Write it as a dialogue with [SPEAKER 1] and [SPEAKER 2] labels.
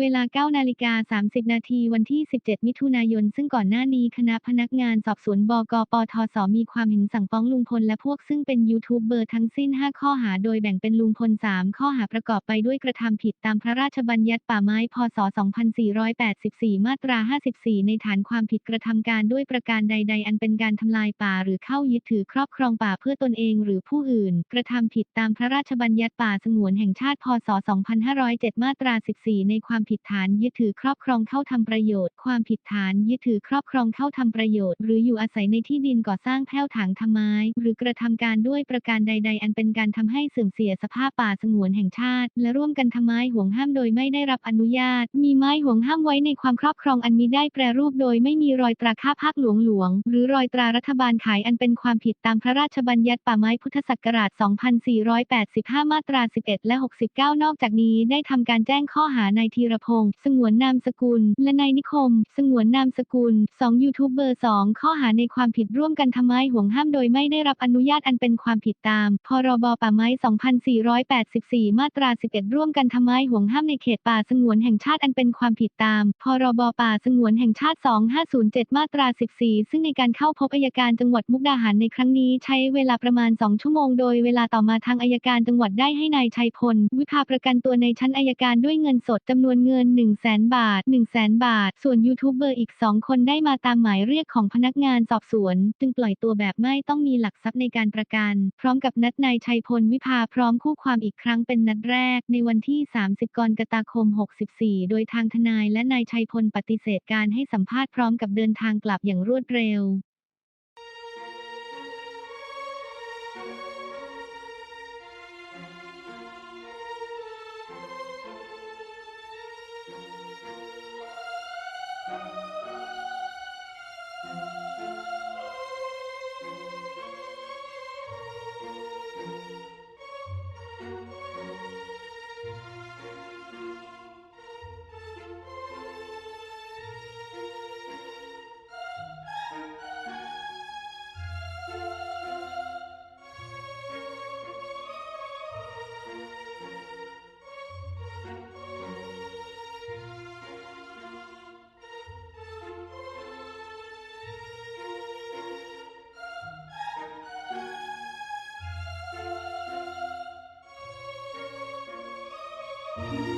[SPEAKER 1] เวลา 9 นาฬิกา 30 นาที วันที่ 17 มิถุนายน ซึ่งก่อนหน้านี้คณะพนักงานสอบสวนบกปทศมีความเห็นสั่งฟ้องลุงพลและพวกซึ่งเป็นยูทูบเบอร์ทั้งสิ้น 5 ข้อหา โดยแบ่งเป็นลุงพล 3 ข้อหาประกอบไปด้วยกระทำผิดตามพระราชบัญญัติป่าไม้ พศ 2484 มาตรา 54 ในฐานความผิดกระทำการด้วยประการใด ๆ อันเป็นการทำลายป่าหรือเข้ายึดถือครอบครองป่าเพื่อตนเองหรือผู้อื่น กระทำผิดตามพระราชบัญญัติป่าสงวนแห่งชาติ พศ 2507 มาตรา 14 ในความผิดฐานยึดถือครอบครองเข้าทำประโยชน์ ความผิดฐานยึดถือครอบครองเข้าทำประโยชน์ หรืออยู่อาศัยในที่ดินก่อสร้างแผ้วถางทำไม้ หรือกระทำการด้วยประการใด ๆ อันเป็นการทำให้เสื่อมเสียสภาพป่าสงวนแห่งชาติ และร่วมกันทำไม้ห่วงห้ามโดยไม่ได้รับอนุญาต มีไม้ห่วงห้ามไว้ในความครอบครองอันมิได้แปรรูปโดยไม่มีรอยตราค่าภาคหลวงหลวง หรือรอยตรารัฐบาลขายอันเป็นความผิดตามพระราชบัญญัติป่าไม้พุทธศักราช 2485 มาตรา 11 และ 69 นอกจากนี้ได้ทำการแจ้งข้อหานายธีรพงษ์สงวนนามสกุล และนายนิคม สงวนนามสกุล2ยูทูบเบอร์2ข้อหาในความผิดร่วมกันทำไม้ห่วงห้ามโดยไม่ได้รับอนุญาตอันเป็นความผิดตาม พรบป่าไม้ 2484 มาตรา 11 ร่วมกันทำไม้ห่วงห้ามในเขตป่าสงวนแห่งชาติอันเป็นความผิดตาม พรบป่าสงวนแห่งชาติ 2507 มาตรา 14 ซึ่งในการเข้าพบอัยการจังหวัดมุกดาหารในครั้งนี้ใช้เวลาประมาณ 2 ชั่วโมง โดยเวลาต่อมาทางอัยการจังหวัดได้ให้นายชัยพล วิภาประกันตัวในชั้นอัยการด้วยเงินสดจำนวนเงิน 1 0 0 0 0แบาท 1 0 0 0 0 0บาท ส่วนยูทูบเบอร์อีก 2 คนได้มาตามหมายเรียกของพนักงานสอบสวน จึงปล่อยตัวแบบไม่ต้องมีหลักทรัพย์ในการประกัน พร้อมกับนัดนายชัยพลวิภาพร้อมคู่ความอีกครั้งเป็นนัดแรก ในวันที่ 30 กรกฎาคม 64 โดยทางทนายและนายชัยพลปฏิเสธการให้สัมภาษณ์พร้อมกับเดินทางกลับอย่างรวดเร็ว
[SPEAKER 2] Bye.